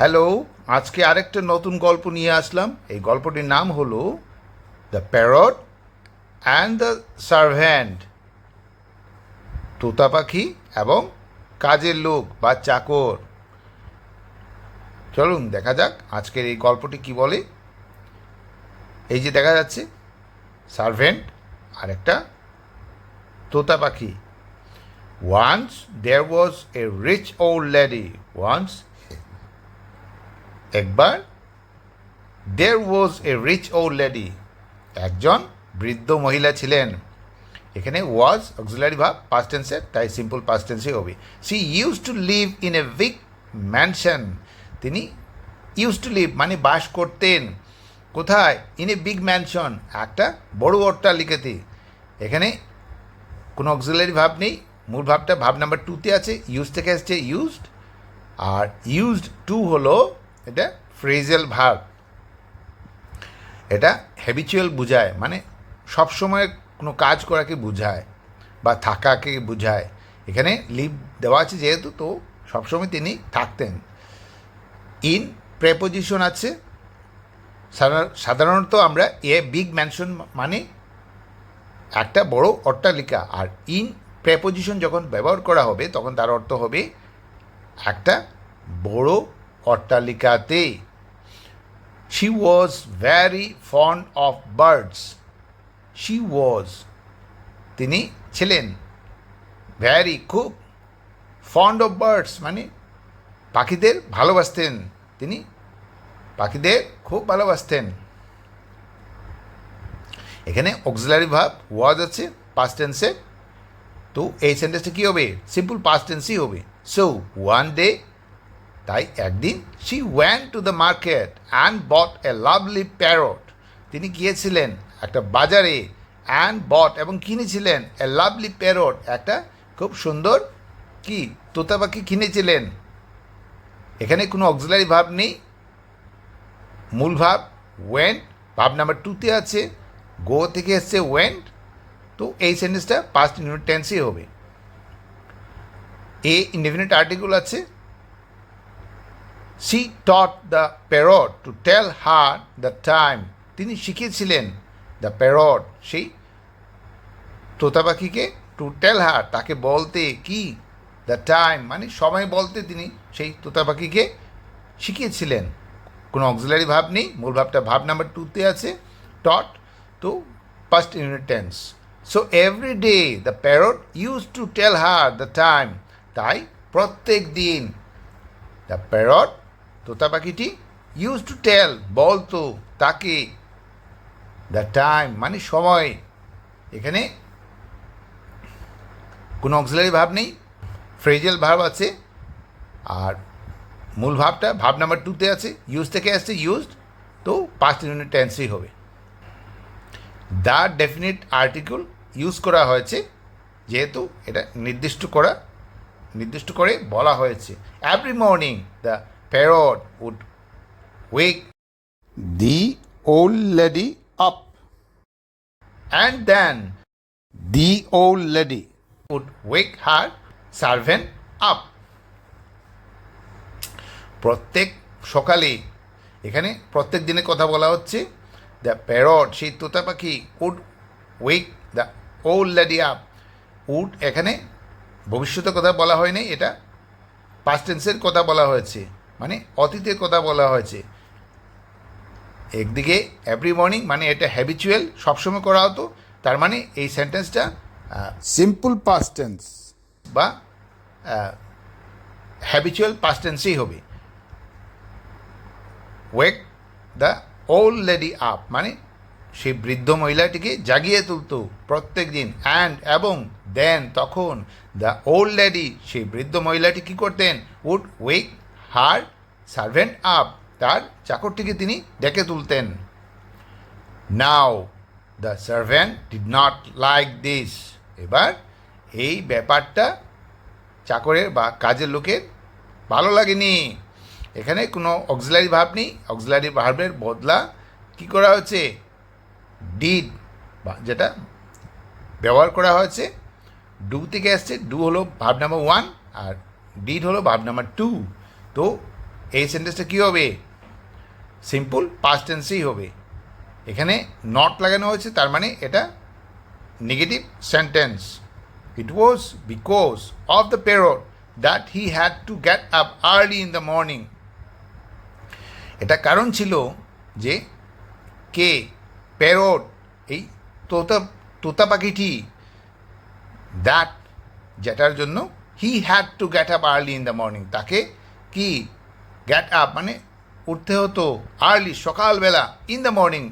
Hello, আজকে আরেকটা নতুন গল্প নিয়ে আসলাম। এই গল্পটির নাম হলো the parrot and the servant তোতা পাখি এবং কাজের লোক বা চাকর। চলুন দেখা যাক আজকের এই গল্পটি কি বলে। এই যে দেখা যাচ্ছে সার্ভেন্ট আর একটা তোতা পাখি। Once there was a rich old lady once একবার there was a rich old lady একজন বৃদ্ধ মহিলা ছিলেন। এখানে ওয়াজ অক্সিলারি ভাব পাস্ট তাই সিম্পল পাস্ট টেন্সে হবে। She used to live in a big mansion তিনি ইউজ টু লিভ মানে বাস করতেন। কোথায়? ইন এ বিগ ম্যানশন একটা বড় অট্টালিকাতে এখানে কোনো অক্সিলারি ভাব নেই। মূল ভাবটা, ভাব নাম্বার টুতে আছে। ইউজ থেকে আসছে ইউজড আর ইউজড টু হলো এটা ফ্রেজেল ভাব এটা হ্যাবিচুয়াল বোঝায় মানে সবসময় কোনো কাজ করাকে বোঝায় বা থাকাকে বোঝায়। এখানে লিভ দেওয়া আছে যেহেতু, তো সবসময় তিনি থাকতেন। ইন প্রেপোজিশন আছে। সাধারণ- সাধারণত আমরা এ বিগ ম্যানশন মানে একটা বড় অট্টালিকা আর ইন প্রেপোজিশন যখন ব্যবহার করা হবে, তখন তার অর্থ হবে একটা বড় অট্টালিকাতে। She was very fond of birds she was তিনি ছিলেন। ভ্যারি খুব ফন্ড অফ বার্ডস মানে পাখিদের ভালোবাসতেন। তিনি পাখিদের খুব ভালোবাসতেন। এখানে অক্সিলারি ভাব ওয়াজ আছে পাস্ট তো এই সেন্টেন্সটা কী হবে? সিম্পল পাস্ট টেন্সই হবে। সো ওয়ান ডে তাই একদিন she went to the market and bought a lovely parrot তিনি গিয়েছিলেন একটা বাজারে অ্যান্ড বট এবং কিনেছিলেন এ লাভলি প্যারট একটা খুব সুন্দর কি, তোতা পাখি কিনেছিলেন। এখানে কোনো অক্সিলারি ভাব নেই। মূল ভাব ওয়েন্ট ভাব নাম্বার টুতে আছে গো থেকে এসছে ওয়েন্ট তো এই সেন্টেন্সটা পাস্ট ইনডিফিনিট টেন্সই হবে। এ ইনডিফিনিট আর্টিকেল আছে she taught the parrot to tell her the time তিনি শিখিয়েছিলেন দ্য প্যারট সেই তোতা পাখিকে টু টেল হার তাকে বলতে কি দ্য টাইম মানে সময় বলতে তিনি সেই তোতা পাখিকে শিখিয়েছিলেন। কোনো অক্সিলারি ভাব নেই, মূল ভাবটা ভাব নাম্বার টুতে আছে টট তো past unit tense so every day the parrot used to tell her the time তাই প্রত্যেক দিন দ্য প্যারট তোতা পাখিটি ইউজ টু টেল বলতো তাকে দ্য টাইম মানে সময়। এখানে কোনো অক্সিলারি ভাব নেই ফ্রেজেল ভাব আছে, আর মূল ভাবটা ভাব নাম্বার টুতে আছে ইউজ থেকে আসছে ইউজড তো পাঁচ ইউনিট টেন্সই হবে। দ্য ডেফিনিট আর্টিকেল ইউজ করা হয়েছে, যেহেতু এটা নির্দিষ্ট করা, নির্দিষ্ট করে বলা হয়েছে। Every morning the parrot would wake the old lady up and then the old lady would wake her servant up প্রত্যেক সকালে, এখানে প্রত্যেক দিনে কথা বলা হচ্ছে দ্য প্যারট সেই তোতা পাখি would wake the old lady up would এখানে ভবিষ্যতের কথা বলা হয়নি, এটা পাস্ট টেন্সের কথা বলা হয়েছে। মানে অতীতের কথা বলা হয়েছে। একদিকে এভরি মর্নিং মানে এটা হ্যাবিচুয়াল সবসময় করা হতো তার মানে এই সেন্টেন্সটা সিম্পল পাস্ট টেন্স বা হ্যাবিচুয়াল পাস্ট টেন্সেই হবে। Wake the old lady up মানে সেই বৃদ্ধ মহিলাটিকে জাগিয়ে তুলতো প্রত্যেক দিন অ্যান্ড এবং দেন তখন দ্য ওল্ড লেডি সেই বৃদ্ধ মহিলাটি কী করতেন? Would wake her servant up তার চাকরটিকে তিনি ডেকে তুলতেন। Now, the servant did not like this. এবার এই ব্যাপারটা চাকরের বা কাজের লোকের ভালো লাগেনি। এখানে কোনো অক্সিলারি ভাব নেই। অক্সিলারি ভার্বের বদলা কি করা হয়েছে? ডিড বা যেটা ব্যবহার করা হয়েছে। ডু থেকে আসছে ডু হলো ভাব নাম্বার ওয়ান আর ডিড হলো ভাব নাম্বার টু। তো এই সেন্টেন্সটা কী হবে? সিম্পল পাস্ট টেন্সেই হবে। এখানে নট লাগানো হয়েছে, তার মানে এটা negative sentence it was because of the parrot that he had to get up early in the morning এটা কারণ ছিল যে কে প্যারট এই তোতা তোতা পাখিটি দ্যাট যেটার জন্য he had to get up early in the morning তাকে কি? গ্যাট আপ মানে উঠতে হতো আর্লি সকালবেলা ইন দ্য মর্নিং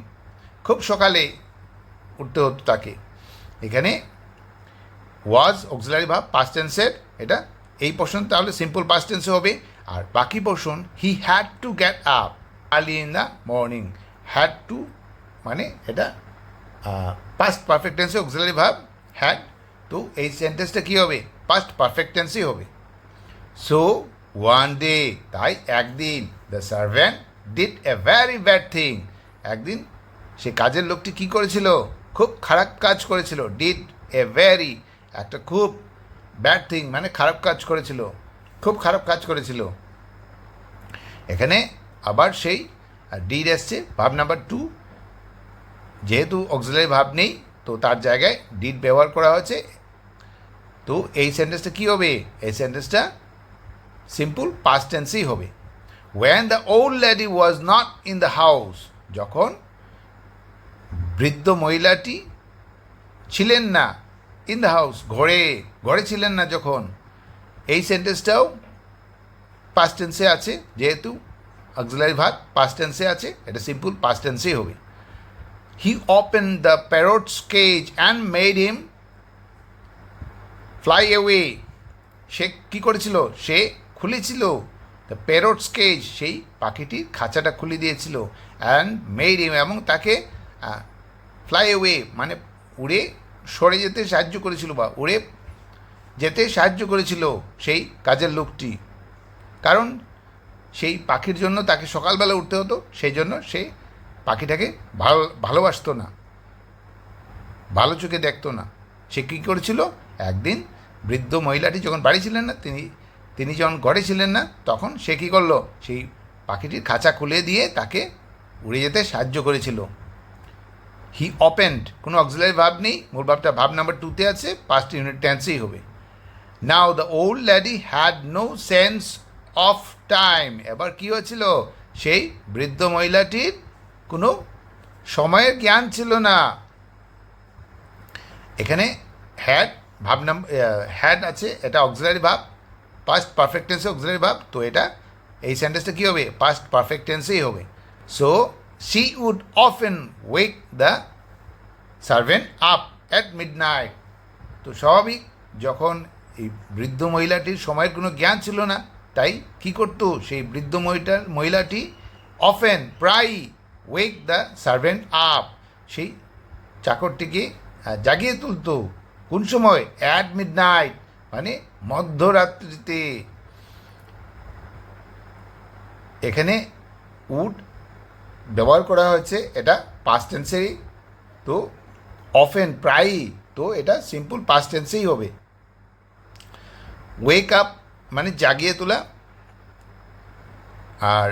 খুব সকালে উঠতে হতো তাকে। এখানে ওয়াজ অক্সিলারি ভাব পাস্ট টেন্সের এটা এই পোর্শন তাহলে সিম্পল পাস্ট টেন্সে হবে। আর বাকি portion he had to get up early in the morning had to মানে এটা পাস্ট পারফেক্ট টেন্সে অক্সিলারি ভাব হ্যাড তো এই সেন্টেন্সটা কী হবে? পাস্ট পারফেক্ট টেন্সই হবে। সো ওয়ান ডে তাই একদিন the servant did a very bad thing একদিন, সে কাজের লোকটি কি করেছিল? খুব খারাপ কাজ করেছিল। ডিড এ ভ্যারি একটা খুব ব্যাড থিং মানে খারাপ কাজ করেছিল। খুব খারাপ কাজ করেছিল। এখানে আবার সেই ডিড এসছে, ভাব নাম্বার টু যেহেতু অক্সিলারি ভাব নেই, তো তার জায়গায় ডিড ব্যবহার করা হয়েছে। তো এই সেন্টেন্সটা কী হবে? এই সেন্টেন্সটা সিম্পল পাস্ট টেন্সেই হবে। When the old lady was not in the house যখন বৃদ্ধ মহিলাটি ছিলেন না ইন দ্য হাউস ঘরে ঘরে ছিলেন না যখন, এই সেন্টেন্সটাও পাস্ট টেন্সে আছে, যেহেতু অক্সিলারি ভাগ পাস্ট টেন্সে আছে, এটা সিম্পল পাস্ট টেন্সেই হবে। He open the parrot's cage and made him fly away সে কী করেছিল? সে খুলেছিল। দ্য প্যারোটস কেজ সেই পাখিটির খাঁচাটা খুলে দিয়েছিল। অ্যান্ড মেড হিম এবং তাকে ফ্লাই অ্যাওয়ে মানে উড়ে সরে যেতে সাহায্য করেছিল বা উড়ে যেতে সাহায্য করেছিল সেই কাজের লোকটি। কারণ সেই পাখির জন্য তাকে সকালবেলা উঠতে হতো, সেই জন্য সে পাখিটাকে ভালো, ভালোবাসতো না। ভালো চোখে দেখতো না। সে কী করেছিল? একদিন বৃদ্ধ মহিলাটি যখন বাড়ি ছিলেন না, তিনি তিনি যখন ঘরে ছিলেন না, তখন সে কী করল? সেই পাখিটির খাঁচা খুলে দিয়ে তাকে উড়ে যেতে সাহায্য করেছিল। হি অপেন্ড কোনো অক্সিলারি ভাব নেই মূল ভাবটা ভাব নাম্বার টুতে আছে, পাঁচটি ইউনিট টেন্সেই হবে। Now the old lady had no sense of time এবার কী হয়েছিল? সেই বৃদ্ধ মহিলাটির কোনো সময়ের জ্ঞান ছিল না। এখানে হ্যাড ভাব নাম হ্যাড আছে, এটা অক্সিলারি ভাব পাস্ট পারফেক্ট টেন্সে অক্সিলারি ভাব তো এটা এই সেন্টেন্সটা কী হবে? পাস্ট পারফেক্ট টেন্সেই হবে। So she would often wake the servant up at midnight তো স্বাভাবিক যখন এই বৃদ্ধ মহিলাটির সময়ের কোনো জ্ঞান ছিল না, তাই কি করতো? সেই বৃদ্ধ মহিলার, মহিলাটি অফেন প্রায় ওয়েক দ্য সার্ভেন্ট আপ সেই চাকরটিকে জাগিয়ে তুলতো। কোন সময়? অ্যাট মিড নাইট মানে মধ্যরাত্রিতে। এখানে উড ব্যবহার করা হয়েছে, এটা পাস্ট টেন্সেরই তো অফেন প্রায়ই তো এটা সিম্পল পাস্ট টেন্সেই হবে। ওয়েক আপ মানে জাগিয়ে তোলা। আর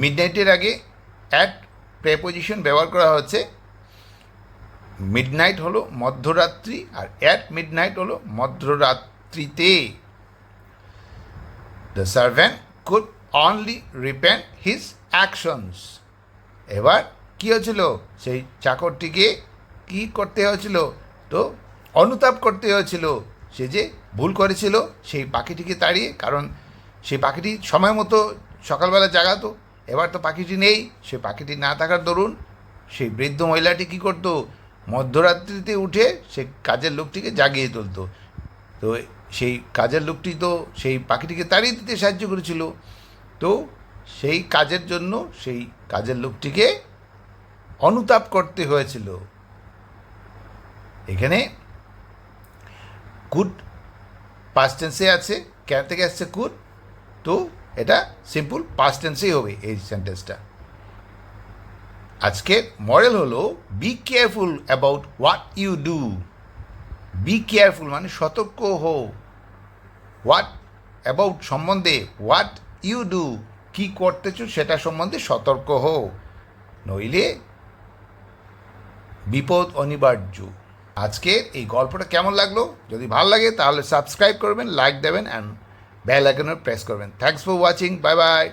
মিডনাইটের আগে অ্যাট প্রেপোজিশন ব্যবহার করা হচ্ছে। মিডনাইট হলো মধ্যরাত্রি আর অ্যাট মিডনাইট হলো মধ্যরাত্রিতে। The servant could only repent his actions এবার কী হয়েছিল? সেই চাকরটিকে কি করতে হয়েছিল? তো অনুতাপ করতে হয়েছিল। সে যে ভুল করেছিল, সেই পাখিটিকে তাড়িয়ে, কারণ সেই পাখিটি সময় মতো সকালবেলা জাগাতো। এবার তো পাখিটি নেই, সে পাখিটি না থাকার দরুন সেই বৃদ্ধ মহিলাটি কী করতো? মধ্যরাত্রিতে উঠে সে কাজের লোকটিকে জাগিয়ে তুলতো। তো সেই কাজের লোকটি তো সেই পাখিটিকে তাড়িয়ে দিতে সাহায্য করেছিল। তো সেই কাজের জন্য সেই কাজের লোকটিকে অনুতাপ করতে হয়েছিল। এখানে কুড টেন্সে আছে। কেন থেকে আসছে কুড তো এটা সিম্পল টেন্সেই হবে এই সেন্টেন্সটা আজকের মডেল হলো be careful about what you do be careful মানে সতর্ক হও। হোয়াট অ্যাবাউট সম্বন্ধে হোয়াট ইউ ডু কি করতেছো সেটা সম্বন্ধে সতর্ক হও। নইলে বিপদ অনিবার্য। আজকের এই গল্পটা কেমন লাগল? যদি ভালো লাগে তাহলে সাবস্ক্রাইব করবেন লাইক দেবেন অ্যান্ড বেল আইকনে প্রেস করবেন। Thanks for watching bye bye